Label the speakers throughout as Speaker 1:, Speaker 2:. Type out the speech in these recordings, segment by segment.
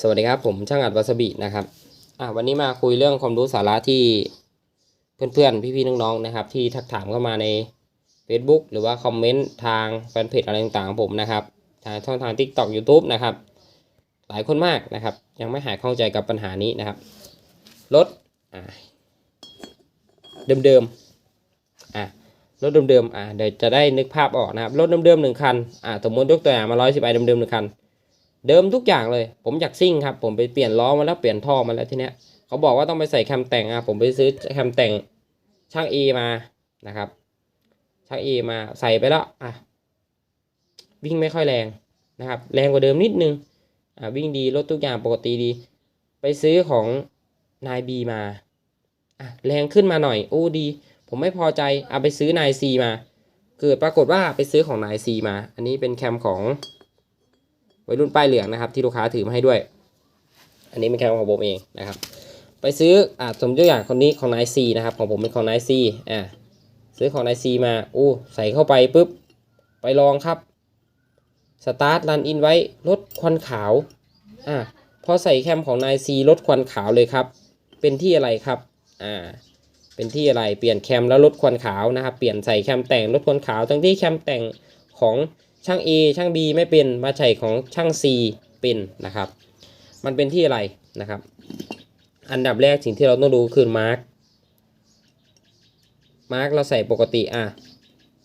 Speaker 1: สวัสดีครับ ผมช่างอัดวาซาบินะครับอะวันนี้มาคุยเรื่องความรู้สาระที่เพื่อนๆ พี่ๆ น้องๆ นะครับ ที่ทักถามเข้ามาใน Facebook หรือว่าคอมเมนต์ทางแฟนเพจอะไรต่างๆของผมนะครับทางช่องทาง TikTok YouTube นะครับ หลายคนมากนะครับ ยังไม่หายเข้าใจกับปัญหานี้นะครับรถอ่าเดิมๆอะรถเดิมๆอะเดี๋ยวจะได้นึกภาพออกนะครับรถเดิมๆหนึ่งคันอะสมมติยกตัวอย่างมาร้อยสิบไอเดิมๆหนึ่งคัน เดิมทุกอย่างเลย ผมอยากซิ่งครับ ผมไปเปลี่ยนล้อมาแล้วเปลี่ยนท่อมาแล้วทีเนี้ยเขาบอกว่าต้องไปใส่แคมแต่งอะผมไปซื้อแคมแต่งช่างเอมานะครับช่างเอมาใส่ไปแล้วอะวิ่งไม่ค่อยแรงนะครับ แรงกว่าเดิมนิดนึงอะวิ่งดีรถทุกอย่างปกติดี ไปซื้อของนายบีมาอะแรงขึ้นมาหน่อยโอ้ดี ผมไม่พอใจเอาไปซื้อนายซีมา เกิดปรากฏว่าไปซื้อของนายซีมา อันนี้เป็นแคมของ วัยรุ่นป้ายเหลืองนะครับที่ลูกค้าถือมาให้ด้วย อันนี้เป็นแคมของผมเองนะครับ ไปซื้ออ่าสมตัวอย่างคนนี้ของนายซีนะครับของผมเป็นของนายซีอ่าซื้อของนายซีมาโอ้ใส่เข้าไปปุ๊บไปลองครับสตาร์ทรันอินไว้ลดควันขาวอ่าพอใส่แคมของนายซีลดควันขาวเลยครับ เป็นที่อะไรครับอ่าเป็นที่อะไรเปลี่ยนแคมแล้วลดควันขาวนะครับ เปลี่ยนใส่แคมแต่งลดควันขาวทั้งที่แคมแต่งของ ช่าง A ช่าง B ไม่เป็นมาใช้ของช่าง C เป็นนะครับ มันเป็นที่อะไรนะครับ อันดับแรกสิ่งที่เราต้องดูคือมาร์กมาร์กเราใส่ปกติอะ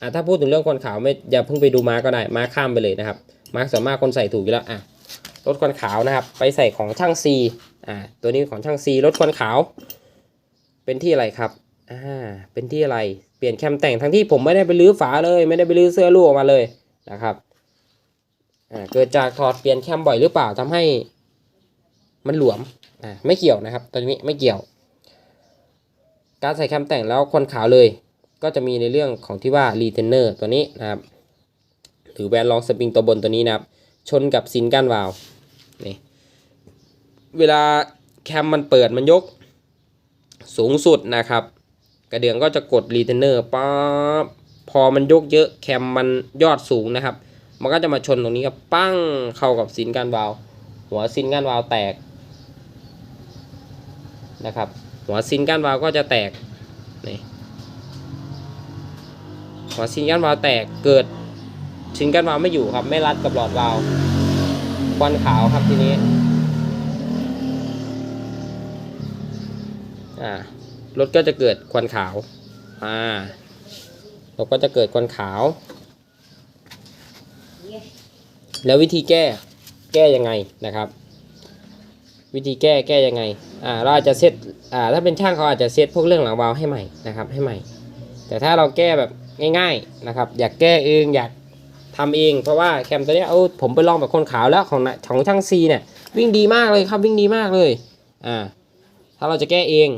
Speaker 1: อะถ้าพูดถึงเรื่องควนขาวไม่อย่าเพิ่งไปดูมาร์กก็ได้มาร์กข้ามไปเลยนะครับมาร์กสามารถคนใส่ถูกอยู่แล้วอะลดควันขาวนะครับ ไปใส่ของช่าง C อะตัวนี้ของช่าง C ลดควันขาว เป็นที่อะไรครับอ่าเป็นที่อะไรเปลี่ยนแคมแต่งทั้งที่ผมไม่ได้ไปรื้อฝาเลย ไม่ได้ไปรื้อเสื้อลูกออกมาเลย นะครับเกิดจากถอดเปลี่ยนแคมบ่อยหรือเปล่าทำให้มันหลวมไม่เกี่ยวนะครับตอนนี้ไม่เกี่ยว การใส่แคมแต่งแล้วคนขาวเลยก็จะมีในเรื่องของที่ว่ารีเทนเนอร์ตัวนี้นะครับหรือแวนลองสปริงตัวบนตัวนี้นะครับ ชนกับซินก้านวาล์วนี่เวลาแคมมันเปิดมันยกสูงสุดนะครับ กระเดื่องก็จะกดรีเทนเนอร์ป๊อบ พอมันยกเยอะแคมมันยอดสูงนะครับ มันก็จะมาชนตรงนี้กับปั้งเข้ากับซินก้านวาล์วหัวซินก้านวาล์วแตกนะครับ หัวซินก้านวาล์วก็จะแตกนี่หัวซินก้านวาล์วแตกเกิดซินก้านวาล์วไม่อยู่ครับ ไม่รัดกับหลอดวาล์วควันขาวครับทีนี้อ่ารถก็จะเกิดควันขาวอ่า รถก็จะเกิดควันขาว แล้ววิธีแก้แก้ยังไงนะครับ วิธีแก้แก้ยังไงอ่าเราอาจจะเซตอ่าถ้าเป็นช่างเขาอาจจะเซตพวกเรื่องหลังวาล์วให้ใหม่นะครับให้ใหม่ แต่ถ้าเราแก้แบบง่าย ๆนะครับ อยากแก้เองอยากทำเองเพราะว่าแคมตัวเนี้ยเออผมไปลองแบบคนขาวแล้วของน่ะของช่างซีเนี่ยวิ่งดีมากเลยครับวิ่งดีมากเลยอ่าถ้าเราจะแก้เอง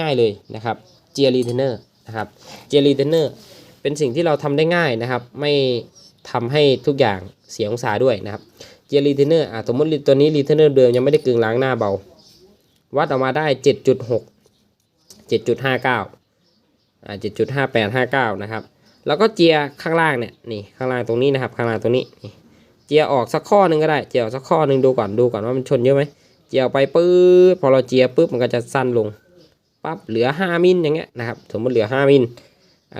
Speaker 1: ง่าย ๆเลยนะครับเจียรีเทนเนอร์ นะครับเจียรีเทนเนอร์เป็นสิ่งที่เราทำได้ง่ายนะครับ ไม่ทำให้ทุกอย่างเสียองศาด้วยนะครับเจียรีเทนเนอร์อะสมมติตัวนี้รีเทนเนอร์เดิมยังไม่ได้กึ่งล้างหน้าเบา วัดออกมาได้ 7.6 7.59อ่า7.5859 นะครับ แล้วก็เจียข้างล่างเนี่ยนี่ข้างล่างตรงนี้นะครับข้างล่างตรงนี้นี่เจียออกสักข้อหนึ่งก็ได้เจียออกสักข้อหนึ่งดูก่อนดูก่อนว่ามันชนเยอะไหมเจียออกไปปื๊ดพอเราเจียปุ๊บมันก็จะสั้นลง ปั๊บเหลือ 5 มิลอย่างเงี้ยนะครับสมมติเหลือ 5 มิล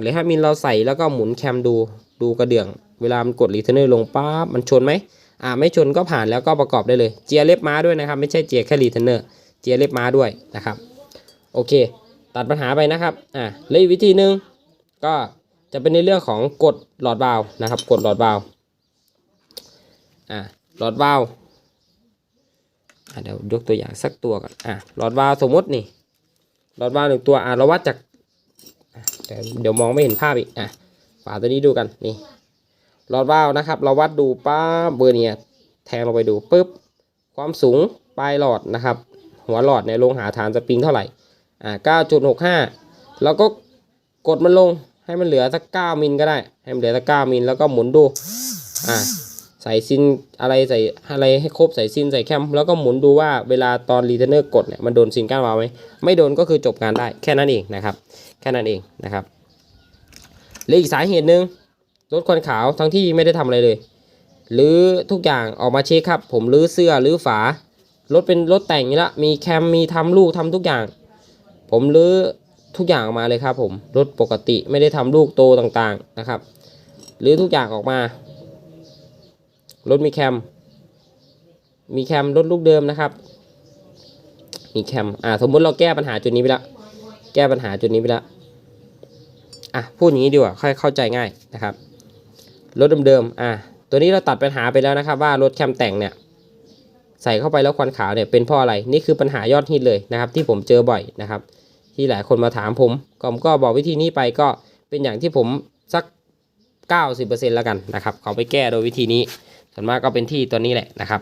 Speaker 1: เหลือ 5 มิลเราใส่แล้วก็หมุนแคมดูดูกระเดื่อง เวลามันกดรีเทนเนอร์ลงปั๊บมันชนไหมอ่าไม่ชนก็ผ่านแล้วก็ประกอบได้เลยเจียเล็บม้าด้วยนะครับ ไม่ใช่เจียแค่รีเทนเนอร์เจียเล็บม้าด้วยนะครับโอเค ตัดปัญหาไปนะครับอ่าแล้วอีกวิธีหนึ่งก็จะเป็นในเรื่องของกดหลอดวาล์วนะครับกดหลอดวาล์วอ่าหลอดวาล์วอ่าเดี๋ยวยกตัวอย่างสักตัวก่อนอ่าหลอดวาล์วสมมตินี่ หลอดวาล์วหนึ่งตัวอ่าเราวัดจากแต่เดี๋ยวมองไม่เห็นภาพอีกอะฝาตัวนี้ดูกันนี่หลอดวาล์วนะครับ เราวัดดูป้าเบอร์เนี่ยแทงลงไปดูปุ๊บความสูงปลายหลอดนะครับ หัวหลอดเนี่ยลงหาฐานสปริงเท่าไหร่อ่า9.65แล้วก็กดมันลงให้มันเหลือสัก9มิลก็ได้ ให้มันเหลือสัก9มิลแล้วก็หมุนดูอ่า ใส่ซินอะไรใส่อะไรให้ครบใส่ซินใส่แคมแล้วก็หมุนดูว่าเวลาตอนรีเทนเนอร์กดเนี่ยมันโดนซินก้านวาล์วไหมไม่โดนก็คือจบงานได้แค่นั้นเองนะครับ แค่นั้นเองนะครับและอีกสาเหตุหนึ่งลดควันขาวทั้งที่ไม่ได้ทำอะไรเลยหรือทุกอย่างออกมาเช็คครับ ผมรื้อเสื้อรื้อฝารถเป็นรถแต่งนี่ละมีแคมมีทำลูกทำทุกอย่าง ผมรื้อทุกอย่างออกมาเลยครับผมรถปกติไม่ได้ทำลูกโตต่างๆนะครับรื้อทุกอย่างออกมา รถมีแคม มีแคมรถลูกเดิมนะครับ มีแคม อ่า สมมติเราแก้ปัญหาจุดนี้ไปแล้ว แก้ปัญหาจุดนี้ไปแล้ว อะ พูดอย่างนี้ดีกว่า ค่อยเข้าใจง่ายนะครับ รถเดิมๆ อะ ตัวนี้เราตัดปัญหาไปแล้วนะครับ ว่ารถแคมแต่งเนี่ย ใส่เข้าไปแล้วควันขาวเนี่ยเป็นเพราะอะไร นี่คือปัญหายอดฮิตเลยนะครับ ที่ผมเจอบ่อยนะครับ ที่หลายคนมาถามผมผมก็บอกวิธีนี้ไปก็เป็นอย่างที่ผมสัก 90%แล้วกันนะครับ เขาไปแก้โดยวิธีนี้ ส่วนมากก็เป็นที่ตัวนี้แหละนะครับ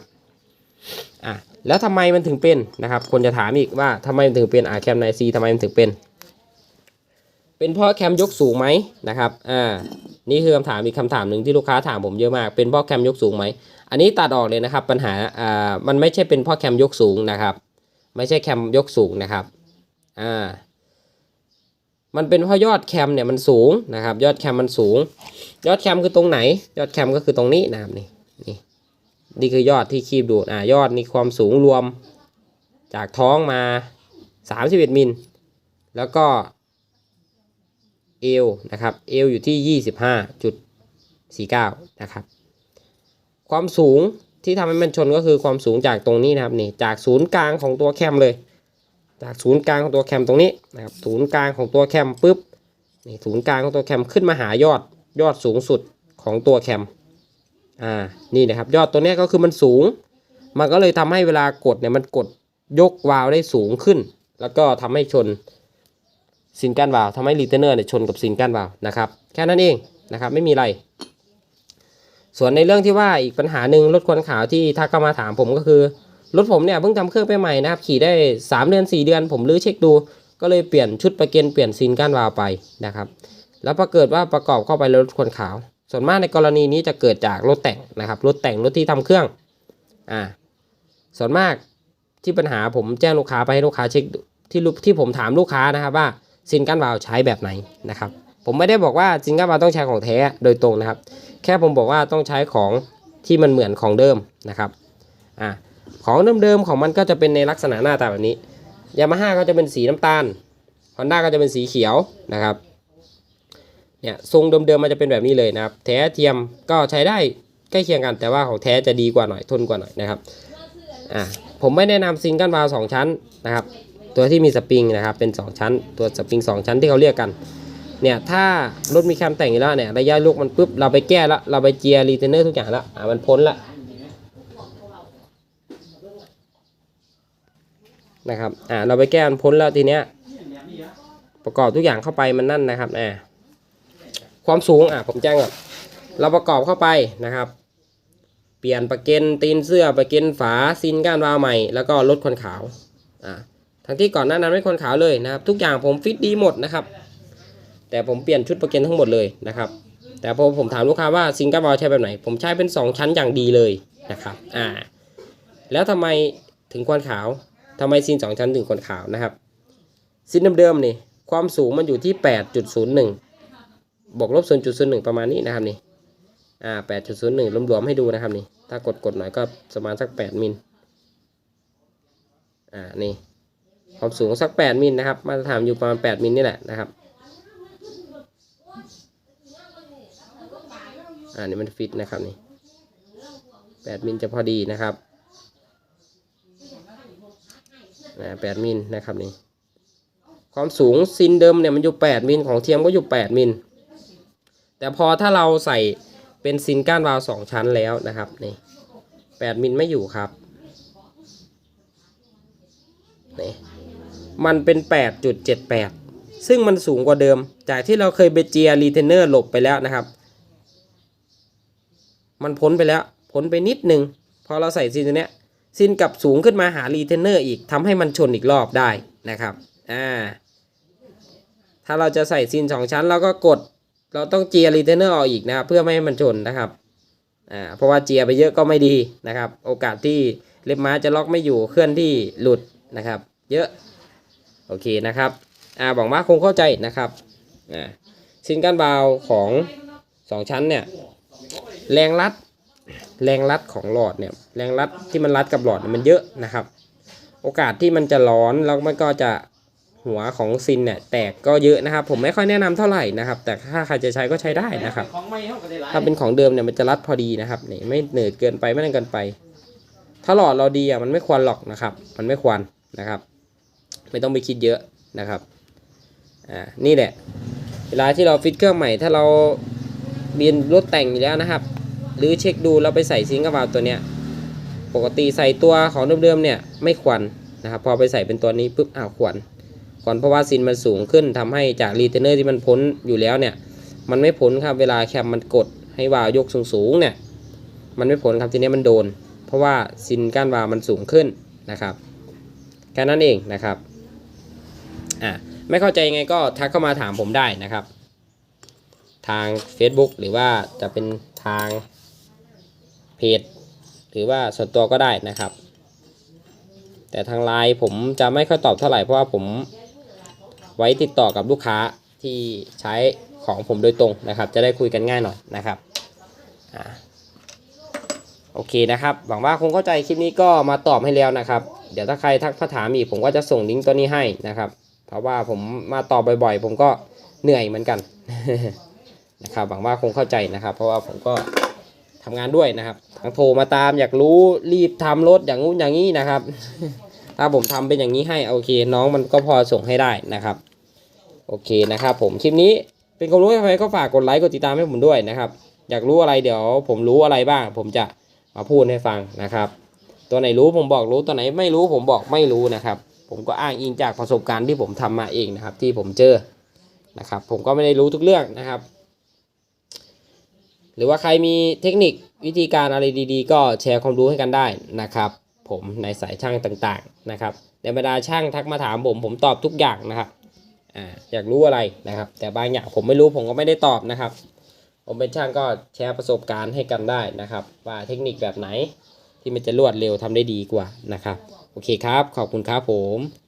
Speaker 1: อะแล้วทำไมมันถึงเป็นนะครับ คนจะถามอีกว่าทำไมมันถึงเป็นอ่าแคมไนซีทำไมมันถึงเป็น เป็นเพราะแคมยกสูงไหมนะครับอ่านี่คือคำถามอีกคำถามหนึ่งที่ลูกค้าถามผมเยอะมาก เป็นเพราะแคมยกสูงไหมอันนี้ตัดออกเลยนะครับปัญหาอ่ามันไม่ใช่เป็นเพราะแคมยกสูงนะครับ ไม่ใช่แคมยกสูงนะครับอ่ามันเป็นเพราะยอดแคมเนี่ยมันสูงนะครับ ยอดแคมมันสูง ยอดแคมคือตรงไหน ยอดแคมก็คือตรงนี้นะครับนี่ นี่นี่คือยอดที่คีบดูดอ่ายอดนี่ความสูงรวม จากท้องมา 31 มิล แล้วก็เอวนะครับเอวอยู่ที่ 25.49 นะครับ ความสูงที่ทำให้มันชนก็คือความสูงจากตรงนี้นะครับนี่จากศูนย์กลางของตัวแคมเลย จากศูนย์กลางของตัวแคมตรงนี้นะครับศูนย์กลางของตัวแคมปุ๊บนี่ศูนย์กลางของตัวแคมขึ้นมาหายอดยอดสูงสุดของตัวแคม อ่านี่นะครับ ยอดตัวนี้ก็คือมันสูง มันก็เลยทำให้เวลากดเนี่ยมันกดยกวาล์วได้สูงขึ้น แล้วก็ทำให้ชนซินก้นวาล์วทำให้รีเทนเนอร์เนี่ยชนกับซินก้นวาล์วนะครับแค่นั้นเองนะครับไม่มีอะไร ส่วนในเรื่องที่ว่าอีกปัญหาหนึ่งรถควันขาวที่ทักเข้ามาถามผมก็คือรถผมเนี่ยเพิ่งทำเครื่องไปใหม่นะครับขี่ได้ 3 เดือน 4 เดือน ผมรื้อเช็คดู ก็เลยเปลี่ยนชุดประเกนเปลี่ยนซินก้านวาล์วไปนะครับ แล้วปรากฏว่าประกอบเข้าไปแล้วรถควันขาว ส่วนมากในกรณีนี้จะเกิดจากรถแต่งนะครับรถแต่งรถที่ทำเครื่องอ่าส่วนมากที่ปัญหาผมแจ้งลูกค้าไปให้ลูกค้าเช็คที่ที่ผมถามลูกค้านะครับว่าซินก้นวาล์วใช้แบบไหนนะครับผมไม่ได้บอกว่าซินก้นวาล์วต้องใช้ของแท้โดยตรงนะครับ แค่ผมบอกว่าต้องใช้ของที่มันเหมือนของเดิมนะครับอ่าของเดิมๆของมันก็จะเป็นในลักษณะหน้าตาแบบนี้ยามาฮ่าก็จะเป็นสีน้ำตาลฮอนด้าก็จะเป็นสีเขียวนะครับ เนี่ยทรงเดิมๆมันจะเป็นแบบนี้เลยนะครับ แท้เทียมก็ใช้ได้ใกล้เคียงกัน แต่ว่าของแท้จะดีกว่าหน่อยทนกว่าหน่อยนะครับอ่าผมไม่แนะนำซิงก้านวาล์วสองชั้นนะครับ ตัวที่มีสปริงนะครับเป็น 2 ชั้น ตัวสปริง 2 ชั้นที่เขาเรียกกันเนี่ยถ้ารถมีแคมแต่งอยู่แล้วเนี่ยระยะลูกมันปุ๊บเราไปแก้แล้วเราไปเจียรีเทนเนอร์ทุกอย่างแล้วอ่ามันพ้นละนะครับอ่าเราไปแก้มันพ้นแล้วทีเนี้ยประกอบทุกอย่างเข้าไปมันนั่นนะครับอ่า ความสูงอะผมแจ้งก่อนเราประกอบเข้าไปนะครับ เปลี่ยนประเกนตีนเสื้อประเกนฝาซินก้านวาวใหม่แล้วก็ลดควันขาวอ่าทั้งที่ก่อนหน้านั้นไม่คนขาวเลยนะครับ ทุกอย่างผมฟิตดีหมดนะครับ แต่ผมเปลี่ยนชุดประเกนทั้งหมดเลยนะครับ แต่พอผมถามลูกค้าว่าซิงเกิลบอลใช้แบบไหน ผมใช้เป็น 2 ชั้นอย่างดีเลยนะครับอ่าแล้วทำไมถึงควันขาวทำไมซิน2ชั้นถึงควันขาวนะครับซินเดิมๆนี่ความสูงมันอยู่ที่ 8.01 บวกลบ0.01ประมาณนี้นะครับนี่อ่า8.01รวมๆให้ดูนะครับนี่ถ้ากดกดๆหน่อยก็ประมาณสัก8มิลอ่านี่ความสูงสัก8มิลนะครับมาตรฐานอยู่ประมาณ8มิลนี่แหละนะครับอ่านี่มันฟิตนะครับนี่8มิลจะพอดีนะครับอ่า8มิลนะครับนี่ความสูงซินเดิมเนี่ยมันอยู่8มิลของเทียมก็อยู่8มิล แต่พอถ้าเราใส่เป็นซินก้านวาล์ว2ชั้นแล้วนะครับนี่8มิลไม่อยู่ครับนี่มันเป็น 8.78 ซึ่งมันสูงกว่าเดิม จากที่เราเคยไปเจียรีเทนเนอร์หลบไปแล้วนะครับ มันพ้นไปแล้วพ้นไปนิดนึง พอเราใส่ซินตัวเนี้ยซินกลับสูงขึ้นมาหารีเทนเนอร์อีกทำให้มันชนอีกรอบได้นะครับอ่าถ้าเราจะใส่ซินสองชั้นเราก็กด เราต้องเจียรีเทนเนอร์ออกอีกนะครับเพื่อไม่ให้มันชนนะครับอ่าเพราะว่าเจียไปเยอะก็ไม่ดีนะครับ โอกาสที่เล็บม้าจะล็อกไม่อยู่เคลื่อนที่หลุดนะครับ เยอะโอเคนะครับอ่าหวังว่าคงเข้าใจนะครับอ่าซินก้านบาวของสองชั้นเนี่ยแรงรัดแรงรัดของหลอดเนี่ยแรงรัดที่มันรัดกับหลอดมันเยอะนะครับ โอกาสที่มันจะร้อนแล้วมันก็จะ หัวของซินเนี่ยแตกก็เยอะนะครับ ผมไม่ค่อยแนะนำเท่าไหร่นะครับ แต่ถ้าใครจะใช้ก็ใช้ได้นะครับ
Speaker 2: ของไม่เท่ากันได้หลาย
Speaker 1: ถ้าเป็นของเดิมเนี่ยมันจะรัดพอดีนะครับนี่ไม่เหนืดเกินไปไม่นั่นเกินไป ถ้าหลอดเราดีอะมันไม่ควรหรอกนะครับ มันไม่ควรนะครับ ไม่ต้องไปคิดเยอะนะครับอ่านี่แหละ เวลาที่เราฟิตเครื่องใหม่ ถ้าเราเบียนรถแต่งอยู่แล้วนะครับ หรือเช็คดูเราไปใส่ซิงค์กับวาล์วตัวเนี้ยปกติใส่ตัวของเดิมๆเนี่ยไม่ควรนะครับพอไปใส่เป็นตัวนี้ปุ๊บอ้าวควร ควรเพราะว่าซินมันสูงขึ้นทำให้จากรีเทนเนอร์ที่มันพ้นอยู่แล้วเนี่ยมันไม่พ้นครับเวลาแคมมันกดให้วาวยกสูงๆเนี่ยมันไม่พ้นครับทีนี้มันโดน เพราะว่าซินก้านวาวมันสูงขึ้นนะครับแค่นั้นเองนะครับอะไม่เข้าใจยังไงก็ทักเข้ามาถามผมได้นะครับ ทาง Facebook หรือว่าจะเป็นทางเพจหรือว่าส่วนตัวก็ได้นะครับ แต่ทางไลน์ผมจะไม่ค่อยตอบเท่าไหร่เพราะว่าผม ไว้ติดต่อกับลูกค้าที่ใช้ของผมโดยตรงนะครับ จะได้คุยกันง่ายหน่อยนะครับอโอเคนะครับ หวังว่าคงเข้าใจคลิปนี้ก็มาตอบให้แล้วนะครับ เดี๋ยวถ้าใครทักมาถามอีกผมก็จะส่งลิงก์ตัวนี้ให้นะครับ เพราะว่าผมมาตอบบ่อยๆ ผมก็เหนื่อยเหมือนกันนะครับ หวังว่าคงเข้าใจนะครับ เพราะว่าผมก็ทำงานด้วยนะครับทั้งโทรมาตามอยากรู้รีบทำรถอย่างงู้นอย่างนี้นะครับ ถ้าผมทำเป็นอย่างนี้ให้โอเค น้องมันก็พอส่งให้ได้นะครับ โอเคนะครับผมคลิปนี้เป็นความรู้ให้ใครก็ฝากกดไลค์กดติดตามให้ผมด้วยนะครับ อยากรู้อะไรเดี๋ยวผมรู้อะไรบ้าง ผมจะมาพูดให้ฟังนะครับ ตัวไหนรู้ผมบอกรู้ตัวไหนไม่รู้ผมบอกไม่รู้นะครับ ผมก็อ้างอิงจากประสบการณ์ที่ผมทำมาเองนะครับ ที่ผมเจอนะครับ ผมก็ไม่ได้รู้ทุกเรื่องนะครับ หรือว่าใครมีเทคนิควิธีการอะไรดีๆ ก็แชร์ความรู้ให้กันได้นะครับ ผมในสายช่างต่างๆนะครับในบรรดาช่างทักมาถามผมผมตอบทุกอย่างนะครับ อ่าอยากรู้อะไรนะครับ แต่บางอย่างผมไม่รู้ผมก็ไม่ได้ตอบนะครับ ผมเป็นช่างก็แชร์ประสบการณ์ให้กันได้นะครับ ว่าเทคนิคแบบไหนที่มันจะรวดเร็วทำได้ดีกว่านะครับ โอเคครับ ขอบคุณครับผม